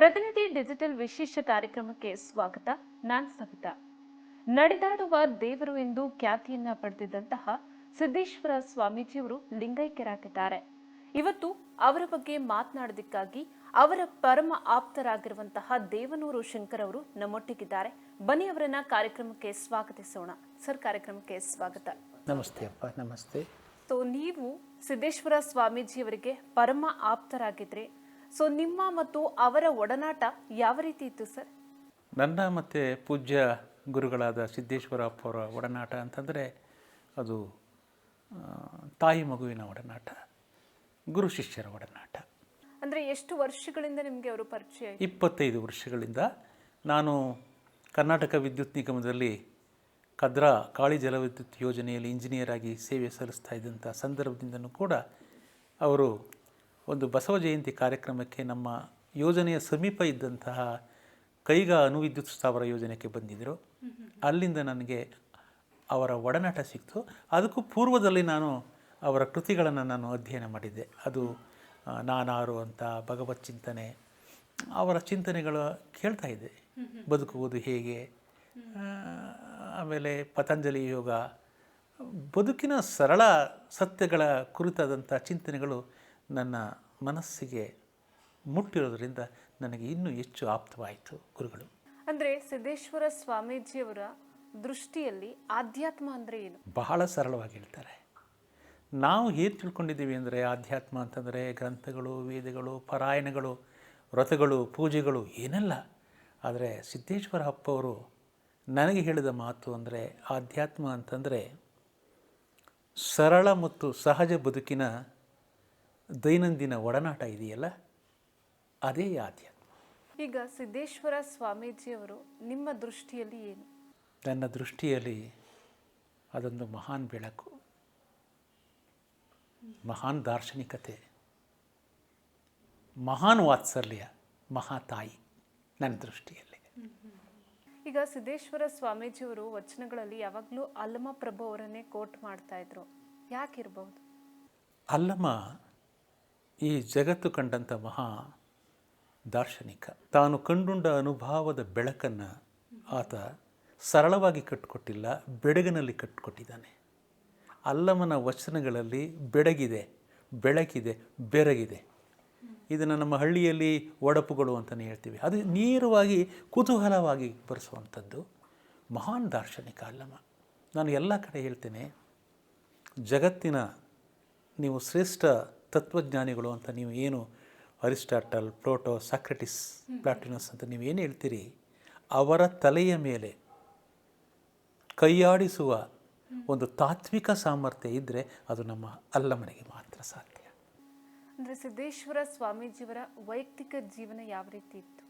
ಪ್ರತಿನಿಧಿ ಡಿಜಿಟಲ್ ವಿಶೇಷ ಕಾರ್ಯಕ್ರಮಕ್ಕೆ ಸ್ವಾಗತ. ನಾನ್ ಸವಿತಾ. ನಡೆದಾಡುವ ದೇವರು ಎಂದು ಖ್ಯಾತಿಯನ್ನ ಪಡೆದಿದ್ದಂತಹ ಸಿದ್ದೇಶ್ವರ ಸ್ವಾಮೀಜಿಯವರು ಲಿಂಗೈಕ್ಯರಾಗಿದ್ದಾರೆ. ಇವತ್ತು ಅವರ ಬಗ್ಗೆ ಮಾತನಾಡೋದಕ್ಕಾಗಿ ಅವರ ಪರಮ ಆಪ್ತರಾಗಿರುವಂತಹ ದೇವನೂರು ಶಂಕರ್ ಅವರು ನಮ್ಮೊಟ್ಟಿಗಿದ್ದಾರೆ. ಬನ್ನಿ ಅವರನ್ನ ಕಾರ್ಯಕ್ರಮಕ್ಕೆ ಸ್ವಾಗತಿಸೋಣ. ಸರ್ ಕಾರ್ಯಕ್ರಮಕ್ಕೆ ಸ್ವಾಗತ. ನಮಸ್ತೆ ಅಪ್ಪ ನಮಸ್ತೆ. ಸೊ ನೀವು ಸಿದ್ದೇಶ್ವರ ಸ್ವಾಮೀಜಿಯವರಿಗೆ ಪರಮ ಆಪ್ತರಾಗಿದ್ರೆ ಸೊ ನಿಮ್ಮ ಮತ್ತು ಅವರ ಒಡನಾಟ ಯಾವ ರೀತಿ ಇತ್ತು ಸರ್ ನನ್ನ ಮತ್ತು ಪೂಜ್ಯ ಗುರುಗಳಾದ ಸಿದ್ದೇಶ್ವರಪ್ಪ ಅವರ ಒಡನಾಟ ಅಂತಂದರೆ ಅದು ತಾಯಿ ಮಗುವಿನ ಒಡನಾಟ ಗುರು ಶಿಷ್ಯರ ಒಡನಾಟ ಅಂದರೆ ಎಷ್ಟು ವರ್ಷಗಳಿಂದ ನಿಮಗೆ ಅವರು ಪರಿಚಯ? ಇಪ್ಪತ್ತೈದು ವರ್ಷಗಳಿಂದ ನಾನು ಕರ್ನಾಟಕ ವಿದ್ಯುತ್ ನಿಗಮದಲ್ಲಿ ಕದ್ರಾ ಕಾಳಿ ಜಲವಿದ್ಯುತ್ ಯೋಜನೆಯಲ್ಲಿ ಇಂಜಿನಿಯರ್ ಆಗಿ ಸೇವೆ ಸಲ್ಲಿಸ್ತಾ ಇದ್ದಂಥ ಸಂದರ್ಭದಿಂದನೂ ಕೂಡ ಅವರು ಒಂದು ಬಸವ ಜಯಂತಿ ಕಾರ್ಯಕ್ರಮಕ್ಕೆ ನಮ್ಮ ಯೋಜನೆಯ ಸಮೀಪ ಇದ್ದಂತಹ ಕೈಗಾ ಅಣುವಿದ್ಯುತ್ ಸ್ಥಾವರ ಯೋಜನೆಗೆ ಬಂದಿದ್ದರು. ಅಲ್ಲಿಂದ ನನಗೆ ಅವರ ಒಡನಾಟ ಸಿಕ್ತು. ಅದಕ್ಕೂ ಪೂರ್ವದಲ್ಲಿ ನಾನು ಅವರ ಕೃತಿಗಳನ್ನು ನಾನು ಅಧ್ಯಯನ ಮಾಡಿದ್ದೆ. ಅದು ನಾನಾರು ಅಂತ, ಭಗವತ್ ಚಿಂತನೆ, ಅವರ ಚಿಂತನೆಗಳು ಕೇಳ್ತಾ ಇದ್ದೆ. ಬದುಕುವುದು ಹೇಗೆ? ಆಮೇಲೆ ಪತಂಜಲಿ ಯೋಗ, ಬದುಕಿನ ಸರಳ ಸತ್ಯಗಳ ಕುರಿತಾದಂಥ ಚಿಂತನೆಗಳು ನನ್ನ ಮನಸ್ಸಿಗೆ ಮುಟ್ಟಿರೋದ್ರಿಂದ ನನಗೆ ಇನ್ನೂ ಹೆಚ್ಚು ಆಪ್ತವಾಯಿತು ಗುರುಗಳು. ಅಂದರೆ ಸಿದ್ದೇಶ್ವರ ಸ್ವಾಮೀಜಿಯವರ ದೃಷ್ಟಿಯಲ್ಲಿ ಆಧ್ಯಾತ್ಮ ಅಂದರೆ ಏನು? ಬಹಳ ಸರಳವಾಗಿ ಹೇಳ್ತಾರೆ. ನಾವು ಏನು ತಿಳ್ಕೊಂಡಿದ್ದೀವಿ ಅಂದರೆ ಆಧ್ಯಾತ್ಮ ಅಂತಂದರೆ ಗ್ರಂಥಗಳು ವೇದಗಳು ಪರಾಯಣಗಳು ವ್ರತಗಳು ಪೂಜೆಗಳು ಏನೆಲ್ಲ. ಆದರೆ ಸಿದ್ದೇಶ್ವರ ಅಪ್ಪವರು ನನಗೆ ಹೇಳಿದ ಮಾತು ಅಂದರೆ ಆಧ್ಯಾತ್ಮ ಅಂತಂದರೆ ಸರಳ ಮತ್ತು ಸಹಜ ಬದುಕಿನ ದೈನಂದಿನ ಒಡನಾಟ ಇದೆಯಲ್ಲ? ಅದೇ ಆಧ್ಯಾತ್ಮ ಈಗ ಸಿದ್ದೇಶ್ವರ ಸ್ವಾಮೀಜಿಯವರು ನಿಮ್ಮ ದೃಷ್ಟಿಯಲ್ಲಿ ಏನು? ನನ್ನ ದೃಷ್ಟಿಯಲ್ಲಿ ಅದೊಂದು ಮಹಾನ್ ಬೆಳಕು ಮಹಾನ್ ದಾರ್ಶನಿಕತೆ ಮಹಾನ್ ವಾತ್ಸಲ್ಯ ಮಹಾತಾಯಿ ನನ್ನ ದೃಷ್ಟಿಯಲ್ಲಿ. ಈಗ ಸಿದ್ದೇಶ್ವರ ಸ್ವಾಮೀಜಿಯವರು ವಚನಗಳಲ್ಲಿ ಯಾವಾಗಲೂ ಅಲ್ಲಮ ಪ್ರಭು ಅವರನ್ನೇ ಕೋಟ್ ಮಾಡ್ತಾ ಇದ್ರು. ಯಾಕಿರ್ಬಹುದು ಅಲ್ಲಮ ಈ ಜಗತ್ತು ಕಂಡಂಥ ಮಹಾ ದಾರ್ಶನಿಕ. ತಾನು ಕಂಡುಂಡ ಅನುಭವದ ಬೆಳಕನ್ನು ಆತ ಸರಳವಾಗಿ ಕಟ್ಟಿಕೊಟ್ಟಿಲ್ಲ ಬೆಡಗಿನಲ್ಲಿ ಕಟ್ಟಿಕೊಟ್ಟಿದ್ದಾನೆ ಅಲ್ಲಮನ ವಚನಗಳಲ್ಲಿ ಬೆಡಗಿದೆ, ಬೆಳಕಿದೆ, ಬೆರಗಿದೆ. ಇದನ್ನು ನಮ್ಮ ಹಳ್ಳಿಯಲ್ಲಿ ಒಡಪುಗಳು ಅಂತಲೇ ಹೇಳ್ತೀವಿ. ಅದು ನೇರವಾಗಿ ಕುತೂಹಲವಾಗಿ ಬರೆಸುವಂಥದ್ದು ಮಹಾನ್ ದಾರ್ಶನಿಕ ಅಲ್ಲಮ. ನಾನು ಎಲ್ಲ ಕಡೆ ಹೇಳ್ತೇನೆ, ಜಗತ್ತಿನ ನೀವು ಶ್ರೇಷ್ಠ ತತ್ವಜ್ಞಾನಿಗಳು ಅಂತ ನೀವು ಏನು ಅರಿಸ್ಟಾಟಲ್ ಪ್ಲೋಟೋ ಸಾಕ್ರೆಟಿಸ್ ಪ್ಲಾಟಿನಸ್ ಅಂತ ನೀವು ಏನು ಹೇಳ್ತೀರಿ ಅವರ ತಲೆಯ ಮೇಲೆ ಕೈಯಾಡಿಸುವ ಒಂದು ತಾತ್ವಿಕ ಸಾಮರ್ಥ್ಯ ಇದ್ದರೆ ಅದು ನಮ್ಮ ಅಲ್ಲಮನೆಗೆ ಮಾತ್ರ ಸಾಧ್ಯ. ಅಂದರೆ ಸಿದ್ದೇಶ್ವರ ಸ್ವಾಮೀಜಿಯವರ ವೈಯಕ್ತಿಕ ಜೀವನ ಯಾವ ರೀತಿ ಇತ್ತು?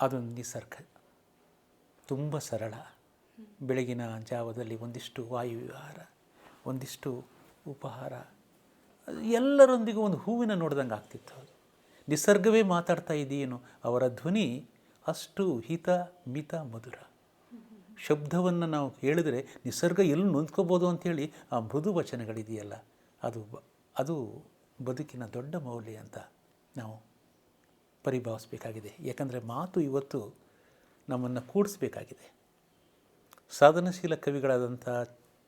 ಅದೊಂದು ನಿಸರ್ಗ. ತುಂಬ ಸರಳ. ಬೆಳಗಿನ ಜಾವದಲ್ಲಿ ಒಂದಿಷ್ಟು ವಾಯುವಿಹಾರ ಒಂದಿಷ್ಟು ಉಪಹಾರ ಎಲ್ಲರೊಂದಿಗೂ ಒಂದು ಹೂವಿನ ನೋಡ್ದಂಗೆ ಆಗ್ತಿತ್ತು ಅದು. ನಿಸರ್ಗವೇ ಮಾತಾಡ್ತಾ ಇದೆಯೇನು, ಅವರ ಧ್ವನಿ ಅಷ್ಟು ಹಿತ, ಮಿತ, ಮಧುರ. ಶಬ್ದವನ್ನು ನಾವು ಹೇಳಿದರೆ ನಿಸರ್ಗ ಎಲ್ಲಿ ನೊಂದ್ಕೋಬೋದು ಅಂಥೇಳಿ ಆ ಮೃದು ವಚನಗಳಿದೆಯಲ್ಲ, ಅದು ಅದು ಬದುಕಿನ ದೊಡ್ಡ ಮೌಲ್ಯ ಅಂತ ನಾವು ಪರಿಭಾವಿಸಬೇಕಾಗಿದೆ. ಯಾಕಂದರೆ ಮಾತು ಇವತ್ತು ನಮ್ಮನ್ನು ಕೂಡಿಸ್ಬೇಕಾಗಿದೆ. ಸಾಧನಶೀಲ ಕವಿಗಳಾದಂಥ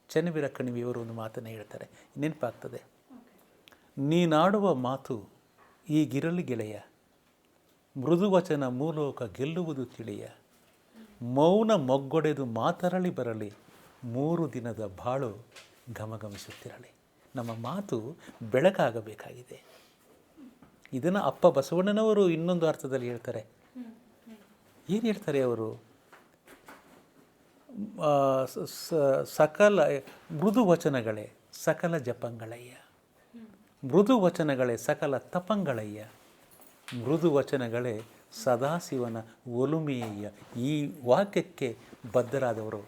ಚೆನ್ನವೀರ ಕಣಿವೆಯವರು ಒಂದು ಮಾತನ್ನು ಹೇಳ್ತಾರೆ, ನೆನಪಾಗ್ತದೆ. ನೀನಾಡುವ ಮಾತು ಈಗಿರಲಿ ಗೆಳೆಯ. ಮೃದುವಚನ ಮೂಲೋಕ ಗೆಲ್ಲುವುದು ತಿಳಿಯ. ಮೌನ ಮೊಗ್ಗೊಡೆದು ಮಾತರಳಿ ಬರಲಿ. ಮೂರು ದಿನದ ಬಾಳು ಘಮಘಮಿಸುತ್ತಿರಲಿ. ನಮ್ಮ ಮಾತು ಬೆಳಕಾಗಬೇಕಾಗಿದೆ. ಇದನ್ನು ಅಪ್ಪ ಬಸವಣ್ಣನವರು ಇನ್ನೊಂದು ಅರ್ಥದಲ್ಲಿ ಹೇಳ್ತಾರೆ. ಏನು ಹೇಳ್ತಾರೆ ಅವರು? ಸಕಲ ಮೃದು ವಚನಗಳೇ ಸಕಲ ಜಪಂಗಳಯ್ಯ. ಮೃದು ವಚನಗಳೇ ಸಕಲ ತಪಂಗಳಯ್ಯ. ಮೃದು ವಚನಗಳೇ ಸದಾಶಿವನ ಒಲುಮೆಯಯ್ಯ. ಈ ವಾಕ್ಯಕ್ಕೆ ಬದ್ಧರಾದವರು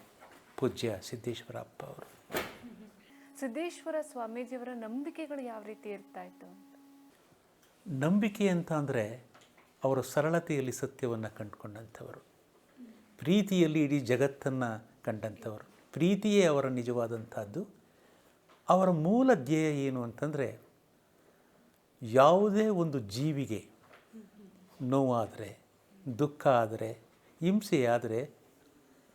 ಪೂಜ್ಯ ಸಿದ್ದೇಶ್ವರ ಅಪ್ಪ ಅವರು. ಸಿದ್ದೇಶ್ವರ ಸ್ವಾಮೀಜಿಯವರ ನಂಬಿಕೆಗಳು ಯಾವ ರೀತಿ ಇರ್ತಾ ಇತ್ತು? ನಂಬಿಕೆ ಅಂತ ಅಂದರೆ ಅವರು ಸರಳತೆಯಲ್ಲಿ ಸತ್ಯವನ್ನು ಕಂಡುಕೊಂಡಂಥವರು. ಪ್ರೀತಿಯಲ್ಲಿ ಇಡೀ ಜಗತ್ತನ್ನು ಕಂಡಂಥವರು. ಪ್ರೀತಿಯೇ ಅವರ ನಿಜವಾದಂಥದ್ದು. ಅವರ ಮೂಲ ಧ್ಯೇಯ ಏನು ಅಂತಂದರೆ ಯಾವುದೇ ಒಂದು ಜೀವಿಗೆ ನೋವಾದರೆ, ದುಃಖ ಆದರೆ ಹಿಂಸೆಯಾದರೆ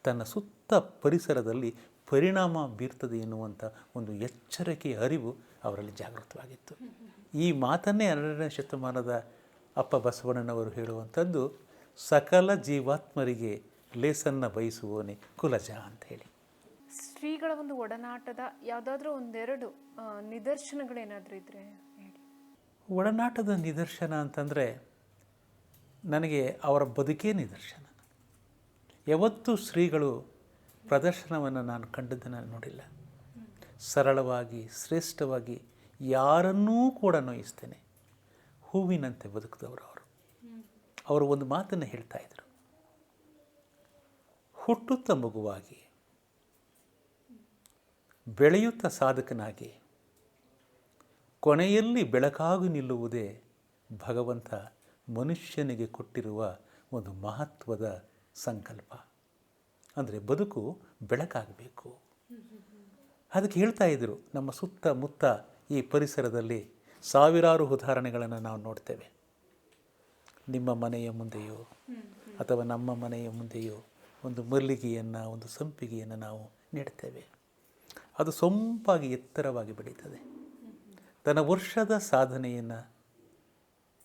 ತನ್ನ ಸುತ್ತ ಪರಿಸರದಲ್ಲಿ ಪರಿಣಾಮ ಬೀರ್ತದೆ ಎನ್ನುವಂಥ ಒಂದು ಎಚ್ಚರಿಕೆಯ ಅರಿವು ಅವರಲ್ಲಿ ಜಾಗೃತವಾಗಿತ್ತು. ಈ ಮಾತನ್ನೇ ಎರಡನೇ ಶತಮಾನದ ಅಪ್ಪ ಬಸವಣ್ಣನವರು ಹೇಳುವಂಥದ್ದು, ಸಕಲ ಜೀವಾತ್ಮರಿಗೆ ಲೇಸನ್ನ ಬಯಸುವವನೇ ಕುಲಜ ಅಂತ ಹೇಳಿ. ಶ್ರೀಗಳ ಒಂದು ಒಡನಾಟದ ಯಾವುದಾದ್ರೂ ಒಂದೆರಡು ನಿದರ್ಶನಗಳೇನಾದರೂ ಇದ್ರೆ? ಒಡನಾಟದ ನಿದರ್ಶನ ಅಂತಂದರೆ ನನಗೆ ಅವರ ಬದುಕೇ ನಿದರ್ಶನ. ಯಾವತ್ತೂ ಶ್ರೀಗಳು ಪ್ರದರ್ಶನವನ್ನು ನಾನು ಕಂಡದ್ದನ್ನು ನೋಡಿಲ್ಲ. ಸರಳವಾಗಿ, ಶ್ರೇಷ್ಠವಾಗಿ ಯಾರನ್ನೂ ಕೂಡ ನೋಯಿಸ್ತೇನೆ. ಹೂವಿನಂತೆ ಬದುಕಿದವರು ಅವರು. ಅವರು ಒಂದು ಮಾತನ್ನು ಹೇಳ್ತಾ ಇದ್ರು. ಹುಟ್ಟುತ್ತ ಮಗುವಾಗಿ, ಬೆಳೆಯುತ್ತ ಸಾಧಕನಾಗಿ ಕೊನೆಯಲ್ಲಿ ಬೆಳಕಾಗಿ ನಿಲ್ಲುವುದೇ ಭಗವಂತ ಮನುಷ್ಯನಿಗೆ ಕೊಟ್ಟಿರುವ ಒಂದು ಮಹತ್ವದ ಸಂಕಲ್ಪ. ಅಂದರೆ ಬದುಕು ಬೆಳಕಾಗಬೇಕು. ಅದಕ್ಕೆ ಹೇಳ್ತಾ ಇದ್ದರು ನಮ್ಮ ಸುತ್ತಮುತ್ತ ಈ ಪರಿಸರದಲ್ಲಿ ಸಾವಿರಾರು ಉದಾಹರಣೆಗಳನ್ನು ನಾವು ನೋಡ್ತೇವೆ. ನಿಮ್ಮ ಮನೆಯ ಮುಂದೆಯೋ, ಅಥವಾ ನಮ್ಮ ಮನೆಯ ಮುಂದೆಯೋ ಒಂದು ಮಲ್ಲಿಗೆಯನ್ನು, ಒಂದು ಸಂಪಿಗೆಯನ್ನು ನಾವು ನೆಡ್ತೇವೆ. ಅದು ಸೊಂಪಾಗಿ ಎತ್ತರವಾಗಿ ಬೆಳೀತದೆ. ತನ್ನ ವರ್ಷದ ಸಾಧನೆಯನ್ನು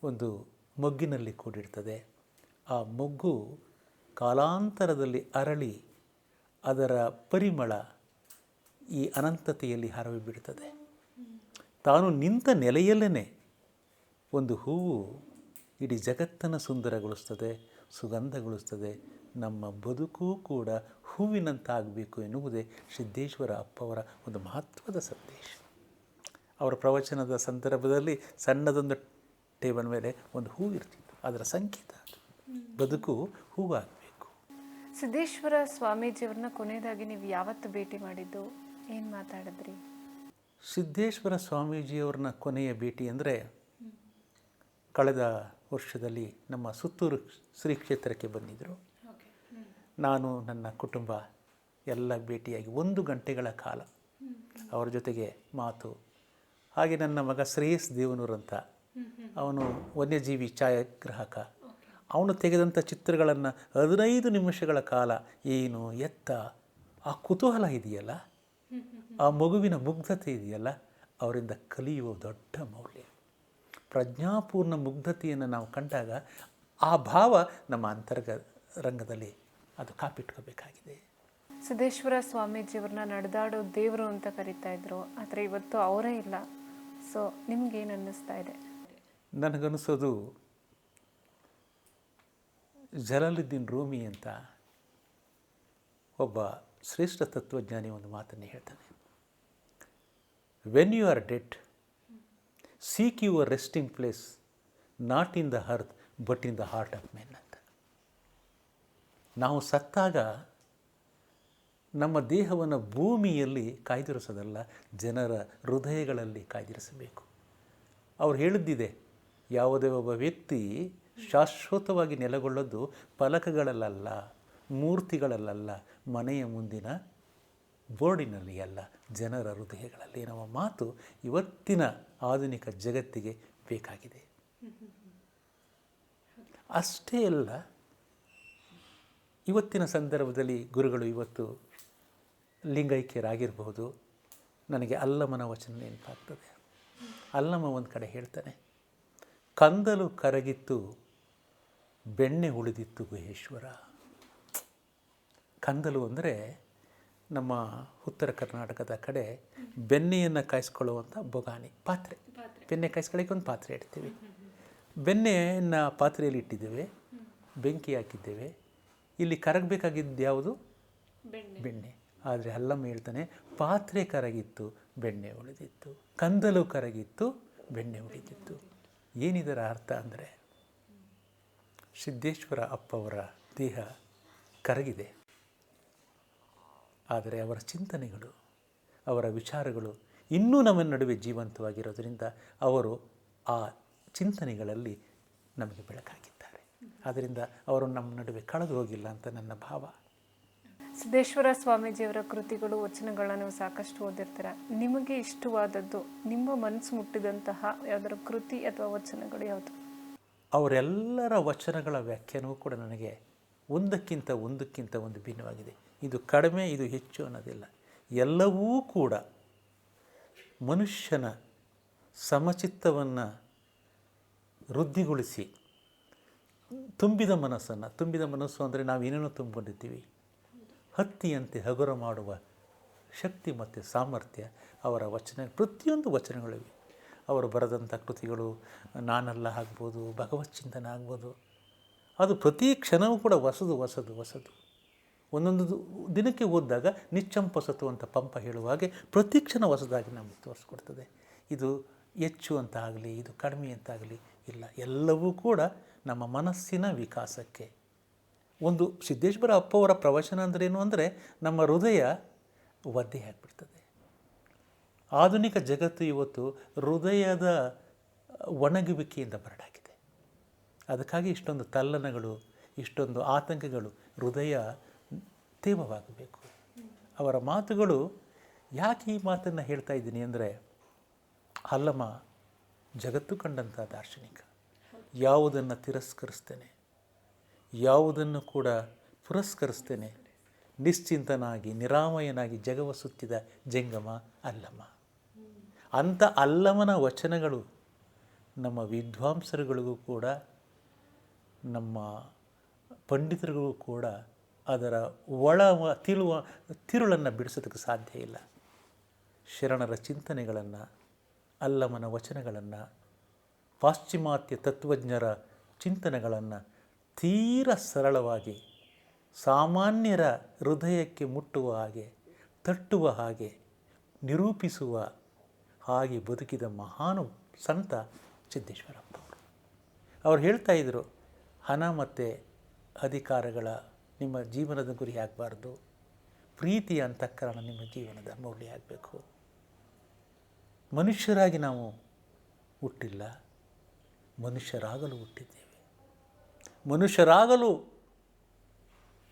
ಒಂದು ಮೊಗ್ಗಿನಲ್ಲಿ ಕೂಡಿಡ್ತದೆ. ಆ ಮೊಗ್ಗು ಕಾಲಾಂತರದಲ್ಲಿ ಅರಳಿ ಅದರ ಪರಿಮಳ ಈ ಅನಂತತೆಯಲ್ಲಿ ಹರವಿ ಬಿಡ್ತದೆ. ತಾನು ನಿಂತ ನೆಲೆಯಲ್ಲೇ ಒಂದು ಹೂವು ಇಡೀ ಜಗತ್ತನ್ನು ಸುಂದರಗೊಳಿಸ್ತದೆ, ಸುಗಂಧಗೊಳಿಸ್ತದೆ. ನಮ್ಮ ಬದುಕು ಕೂಡ ಹೂವಿನಂತಾಗಬೇಕು ಎನ್ನುವುದೇ ಸಿದ್ದೇಶ್ವರ ಅಪ್ಪವರ ಒಂದು ಮಹತ್ವದ ಸಂದೇಶ. ಅವರ ಪ್ರವಚನದ ಸಂದರ್ಭದಲ್ಲಿ ಸಣ್ಣದೊಂದು ಟೇಬಲ್ ಮೇಲೆ ಒಂದು ಹೂ ಇರ್ತಿತ್ತು. ಅದರ ಸಂಕೇತ ಅದು. ಬದುಕು ಹೂವಾಗಬೇಕು. ಸಿದ್ದೇಶ್ವರ ಸ್ವಾಮೀಜಿಯವ್ರನ್ನ ಕೊನೆಯದಾಗಿ ನೀವು ಯಾವತ್ತು ಭೇಟಿ ಮಾಡಿದ್ದು? ಏನು ಮಾತಾಡಿದ್ರಿ? ಸಿದ್ದೇಶ್ವರ ಸ್ವಾಮೀಜಿಯವ್ರನ್ನ ಕೊನೆಯ ಭೇಟಿ ಅಂದರೆ ಕಳೆದ ವರ್ಷದಲ್ಲಿ ನಮ್ಮ ಸುತ್ತೂರು ಶ್ರೀ ಕ್ಷೇತ್ರಕ್ಕೆ ಬಂದಿದ್ದರು ನಾನು ನನ್ನ ಕುಟುಂಬ ಎಲ್ಲ ಭೇಟಿಯಾಗಿ ಒಂದು ಗಂಟೆಗಳ ಕಾಲ ಅವರ ಜೊತೆಗೆ ಮಾತು ಹಾಗೆ ನನ್ನ ಮಗ ಶ್ರೇಯಸ್ ದೇವನೂರ್ ಅಂತ ಅವನು ವನ್ಯಜೀವಿ ಛಾಯಾಗ್ರಾಹಕ. ಅವನು ತೆಗೆದಂಥ ಚಿತ್ರಗಳನ್ನು ಹದಿನೈದು ನಿಮಿಷಗಳ ಕಾಲ ಏನು ಎತ್ತ, ಆ ಕುತೂಹಲ ಇದೆಯಲ್ಲ? ಆ ಮಗುವಿನ ಮುಗ್ಧತೆ ಇದೆಯಲ್ಲ? ಅವರಿಂದ ಕಲಿಯುವ ದೊಡ್ಡ ಮೌಲ್ಯ. ಪ್ರಜ್ಞಾಪೂರ್ಣ ಮುಗ್ಧತೆಯನ್ನು ನಾವು ಕಂಡಾಗ ಆ ಭಾವ ನಮ್ಮ ಅಂತರ್ಗ ರಂಗದಲ್ಲಿ ಅದು ಕಾಪಿಟ್ಕೋಬೇಕಾಗಿದೆ. ಸಿದ್ದೇಶ್ವರ ಸ್ವಾಮೀಜಿಯವ್ರನ್ನ ನಡೆದಾಡೋ ದೇವರು ಅಂತ ಕರಿತಾ ಇದ್ರು, ಆದರೆ ಇವತ್ತು ಅವರೇ ಇಲ್ಲ. ಸೊ ನಿಮ್ಗೇನು ಅನ್ನಿಸ್ತಾ ಇದೆ? ನನಗನ್ನಿಸೋದು ಜಲಾಲುದ್ದೀನ್ ರೂಮಿ ಅಂತ ಒಬ್ಬ ಶ್ರೇಷ್ಠ ತತ್ವಜ್ಞಾನಿ ಒಂದು ಮಾತನ್ನು ಹೇಳ್ತಾನೆ. When you are dead seek your resting place not in the earth but in the heart of men ಅಂತ. ನಾವು ಸತ್ತಾಗ ನಮ್ಮ ದೇಹವನ್ನು ಭೂಮಿಯಲ್ಲಿ ಕಾಯ್ದಿರಿಸೋದಲ್ಲ, ಜನರ ಹೃದಯಗಳಲ್ಲಿ ಕಾಯ್ದಿರಿಸಬೇಕು. ಅವ್ರು ಹೇಳಿದ್ದಿದೆ, ಯಾವುದೇ ಒಬ್ಬ ವ್ಯಕ್ತಿ ಶಾಶ್ವತವಾಗಿ ನೆಲೆಗೊಳ್ಳೋದು ಫಲಕಗಳಲ್ಲ ಮೂರ್ತಿಗಳಲ್ಲ ಮನೆಯ ಮುಂದಿನ ಬೋರ್ಡಿನಲ್ಲಿ ಅಲ್ಲ, ಜನರ ಹೃದಯಗಳಲ್ಲಿ. ನಮ್ಮ ಮಾತು ಇವತ್ತಿನ ಆಧುನಿಕ ಜಗತ್ತಿಗೆ ಬೇಕಾಗಿದೆ. ಅಷ್ಟೇ ಅಲ್ಲ, ಇವತ್ತಿನ ಸಂದರ್ಭದಲ್ಲಿ ಗುರುಗಳು ಇವತ್ತು ಲಿಂಗೈಕ್ಯರಾಗಿರಬಹುದು ನನಗೆ ಅಲ್ಲಮನ ವಚನ ನೆನಪಾಗ್ತದೆ. ಅಲ್ಲಮ ಒಂದು ಕಡೆ ಹೇಳ್ತಾನೆ ಕಂದಲು ಕರಗಿತ್ತು ಬೆಣ್ಣೆ ಉಳಿದಿತ್ತು ಗುಹೇಶ್ವರ. ಕಂದಲು ಅಂದರೆ ನಮ್ಮ ಉತ್ತರ ಕರ್ನಾಟಕದ ಕಡೆ ಬೆಣ್ಣೆಯನ್ನು ಕಾಯಿಸ್ಕೊಳ್ಳುವಂಥ ಬೊಗಾನಿ ಪಾತ್ರೆ. ಬೆಣ್ಣೆ ಕಾಯಿಸ್ಕೊಳ್ಳಿಕ್ಕೆ ಒಂದು ಪಾತ್ರೆ ಇಡ್ತೀವಿ. ಬೆಣ್ಣೆಯನ್ನು ಪಾತ್ರೆಯಲ್ಲಿ ಇಟ್ಟಿದ್ದೇವೆ ಬೆಂಕಿ ಹಾಕಿದ್ದೇವೆ. ಇಲ್ಲಿ ಕರಗಬೇಕಾಗಿದ್ದು ಯಾವುದು? ಬೆಣ್ಣೆ. ಆದರೆ ಅಲ್ಲಮ್ಮ ಹೇಳ್ತಾನೆ, ಪಾತ್ರೆ ಕರಗಿತ್ತು, ಬೆಣ್ಣೆ ಉಳಿದಿತ್ತು. ಕಂದಲು ಕರಗಿತ್ತು, ಬೆಣ್ಣೆ ಉಳಿದಿತ್ತು. ಏನಿದರ ಅರ್ಥ ಅಂದರೆ, ಸಿದ್ದೇಶ್ವರ ಅಪ್ಪವರ ದೇಹ ಕರಗಿದೆ. ಆದರೆ ಅವರ ಚಿಂತನೆಗಳು, ಅವರ ವಿಚಾರಗಳು ಇನ್ನೂ ನಮ್ಮ ನಡುವೆ ಜೀವಂತವಾಗಿರೋದರಿಂದ ಅವರು ಆ ಚಿಂತನೆಗಳಲ್ಲಿ ನಮಗೆ ಬೆಳಕಾಗಿದ್ದಾರೆ. ಆದ್ದರಿಂದ ಅವರು ನಮ್ಮ ನಡುವೆ ಕಳೆದು ಹೋಗಿಲ್ಲ ಅಂತ ನನ್ನ ಭಾವ. ಸಿದ್ದೇಶ್ವರ ಸ್ವಾಮೀಜಿಯವರ ಕೃತಿಗಳು, ವಚನಗಳನ್ನು ಸಾಕಷ್ಟು ಓದಿರ್ತೀರ. ನಿಮಗೆ ಇಷ್ಟವಾದದ್ದು, ನಿಮ್ಮ ಮನಸ್ಸು ಮುಟ್ಟಿದಂತಹ ಯಾವ್ದಾದ್ರು ಕೃತಿ ಅಥವಾ ವಚನಗಳು ಯಾವುದು? ಅವರೆಲ್ಲರ ವಚನಗಳ ವ್ಯಾಖ್ಯಾನವೂ ಕೂಡ ನನಗೆ ಒಂದಕ್ಕಿಂತ ಒಂದಕ್ಕಿಂತ ಒಂದು ಭಿನ್ನವಾಗಿದೆ. ಇದು ಕಡಿಮೆ, ಇದು ಹೆಚ್ಚು ಅನ್ನೋದಿಲ್ಲ. ಎಲ್ಲವೂ ಕೂಡ ಮನುಷ್ಯನ ಸಮಚಿತ್ತವನ್ನು ವೃದ್ಧಿಗೊಳಿಸಿ ತುಂಬಿದ ಮನಸ್ಸನ್ನು, ತುಂಬಿದ ಮನಸ್ಸು ಅಂದರೆ ನಾವು ಏನೇನೋ ತುಂಬಿಕೊಂಡಿದ್ದೀವಿ. ಹತ್ತಿಯಂತೆ ಹಗುರ ಮಾಡುವ ಶಕ್ತಿ ಮತ್ತು ಸಾಮರ್ಥ್ಯ ಅವರ ವಚನ, ಪ್ರತಿಯೊಂದು ವಚನಗಳಿವೆ. ಅವರು ಬರೆದಂಥ ಕೃತಿಗಳು, ನಾನಲ್ಲ ಆಗ್ಬೋದು, ಭಗವತ್ ಚಿಂತನೆ ಆಗ್ಬೋದು, ಅದು ಪ್ರತಿ ಕ್ಷಣವೂ ಕೂಡ ಹೊಸದು ಹೊಸದು ಹೊಸದು. ಒಂದೊಂದು ದಿನಕ್ಕೆ ಓದಿದಾಗ ನಿಚ್ಚಂಪಸತು ಅಂತ ಪಂಪ ಹೇಳುವ ಹಾಗೆ ಪ್ರತಿ ಕ್ಷಣ ಹೊಸದಾಗಿ ನಮಗೆ ತೋರಿಸ್ಕೊಡ್ತದೆ. ಇದು ಹೆಚ್ಚು ಅಂತ ಆಗಲಿ, ಇದು ಕಡಿಮೆ ಅಂತಾಗಲಿ ಇಲ್ಲ, ಎಲ್ಲವೂ ಕೂಡ ನಮ್ಮ ಮನಸ್ಸಿನ ವಿಕಾಸಕ್ಕೆ ಒಂದು ಸಿದ್ದೇಶ್ವರ ಅಪ್ಪವರ ಪ್ರವಚನ ಅಂದ್ರೇನು ಅಂದರೆ ನಮ್ಮ ಹೃದಯ ಒದ್ದೆ ಆಗಿಬಿಡ್ತದೆ. ಆಧುನಿಕ ಜಗತ್ತು ಇವತ್ತು ಹೃದಯದ ಒಣಗುವಿಕೆಯಿಂದ ಬರಡಾಗಿದೆ. ಅದಕ್ಕಾಗಿ ಇಷ್ಟೊಂದು ತಲ್ಲಣಗಳು, ಇಷ್ಟೊಂದು ಆತಂಕಗಳು ಹೃದಯ ತೇವವಾಗಬೇಕು. ಅವರ ಮಾತುಗಳು ಯಾಕೆ ಈ ಮಾತನ್ನು ಹೇಳ್ತಾ ಇದ್ದೀನಿ ಅಂದರೆ ಅಲ್ಲಮ್ಮ, ಜಗತ್ತು ಕಂಡಂಥ ದಾರ್ಶನಿಕ. ಯಾವುದನ್ನು ತಿರಸ್ಕರಿಸ್ತೇನೆ? ಯಾವುದನ್ನು ಕೂಡ ಪುರಸ್ಕರಿಸ್ತೇನೆ. ನಿಶ್ಚಿಂತನಾಗಿ, ನಿರಾಮಯನಾಗಿ ಜಗವ ಸುತ್ತಿದ ಜಂಗಮ ಅಲ್ಲಮ ಅಂಥ ಅಲ್ಲಮನ ವಚನಗಳು ನಮ್ಮ ವಿದ್ವಾಂಸರುಗಳಿಗೂ ಕೂಡ, ನಮ್ಮ ಪಂಡಿತರಿಗೂ ಕೂಡ ಅದರ ಒಳ ತಿಳುವ, ತಿರುಳನ್ನು ಬಿಡಿಸೋದಕ್ಕೆ ಸಾಧ್ಯ ಇಲ್ಲ. ಶರಣರ ಚಿಂತನೆಗಳನ್ನು ಅಲ್ಲಮನ ವಚನಗಳನ್ನು, ಪಾಶ್ಚಿಮಾತ್ಯ ತತ್ವಜ್ಞರ ಚಿಂತನೆಗಳನ್ನು ತೀರ ಸರಳವಾಗಿ, ಸಾಮಾನ್ಯರ ಹೃದಯಕ್ಕೆ ಮುಟ್ಟುವ ಹಾಗೆ, ತಟ್ಟುವ ಹಾಗೆ, ನಿರೂಪಿಸುವ ಹಾಗೆ ಬದುಕಿದ ಮಹಾನು ಸಂತ ಸಿದ್ದೇಶ್ವರಪ್ಪ ಅವರು. ಅವ್ರು ಹೇಳ್ತಾ ಇದ್ದರು ಹಣ ಮತ್ತು ಅಧಿಕಾರಗಳ ನಿಮ್ಮ ಜೀವನದ ಗುರಿ ಆಗಬಾರ್ದು ಪ್ರೀತಿಯ ಅಂತಃಕರಣ ನಿಮ್ಮ ಜೀವನದ ಮೌಲ್ಯ ಆಗಬೇಕು. ಮನುಷ್ಯರಾಗಿ ನಾವು ಹುಟ್ಟಿಲ್ಲ, ಮನುಷ್ಯರಾಗಲು ಹುಟ್ಟಿದ್ದೇವೆ. ಮನುಷ್ಯರಾಗಲು